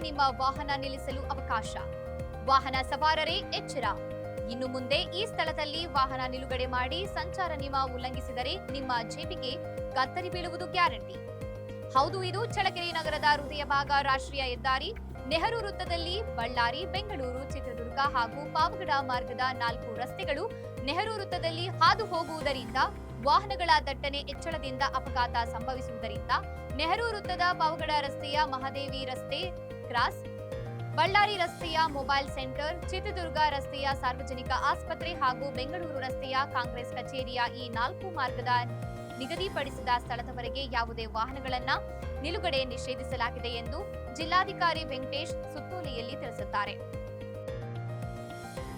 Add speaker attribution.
Speaker 1: ನಿಮ್ಮ ವಾಹನ ನಿಲ್ಲಿಸಲು ಅವಕಾಶ. ವಾಹನ ಸವಾರರೇ ಎಚ್ಚರ. ಇನ್ನು ಮುಂದೆ ಈ ಸ್ಥಳದಲ್ಲಿ ವಾಹನ ನಿಲುಗಡೆ ಮಾಡಿ ಸಂಚಾರ ನಿಯಮ ಉಲ್ಲಂಘಿಸಿದರೆ ನಿಮ್ಮ ಜೇಬಿಗೆ ಕತ್ತರಿ ಬೀಳುವುದು ಗ್ಯಾರಂಟಿ. ಹೌದು, ಇದು ಚಳಕೆರೆ ನಗರದ ಹೃದಯ ಭಾಗ ರಾಷ್ಟ್ರೀಯ ಹೆದ್ದಾರಿ. ನೆಹರು ವೃತ್ತದಲ್ಲಿ ಬಳ್ಳಾರಿ, ಬೆಂಗಳೂರು, ಚಿತ್ರದುರ್ಗ ಹಾಗೂ ಪಾವಗಡ ಮಾರ್ಗದ ನಾಲ್ಕು ರಸ್ತೆಗಳು ನೆಹರು ವೃತ್ತದಲ್ಲಿ ಹಾದು ಹೋಗುವುದರಿಂದ ವಾಹನಗಳ ದಟ್ಟಣೆ ಹೆಚ್ಚಳದಿಂದ ಅಪಘಾತ ಸಂಭವಿಸುವುದರಿಂದ ನೆಹರು ವೃತ್ತದ ಪಾವಗಡ ರಸ್ತೆಯ ಮಹಾದೇವಿ ರಸ್ತೆ ಕ್ರಾಸ್, ಬಳ್ಳಾರಿ ರಸ್ತೆಯ ಮೊಬೈಲ್ ಸೆಂಟರ್, ಚಿತ್ರದುರ್ಗ ರಸ್ತೆಯ ಸಾರ್ವಜನಿಕ ಆಸ್ಪತ್ರೆ ಹಾಗೂ ಬೆಂಗಳೂರು ರಸ್ತೆಯ ಕಾಂಗ್ರೆಸ್ ಕಚೇರಿಯ ಈ ನಾಲ್ಕು ಮಾರ್ಗದ ನಿಗದಿಪಡಿಸಿದ ಸ್ಥಳದವರೆಗೆ ಯಾವುದೇ ವಾಹನಗಳನ್ನ ನಿಲುಗಡೆ ನಿಷೇಧಿಸಲಾಗಿದೆ ಎಂದು ಜಿಲ್ಲಾಧಿಕಾರಿ ವೆಂಕಟೇಶ್ ಸುತ್ತೋಲೆಯಲ್ಲಿ ತಿಳಿಸಿದ್ದಾರೆ.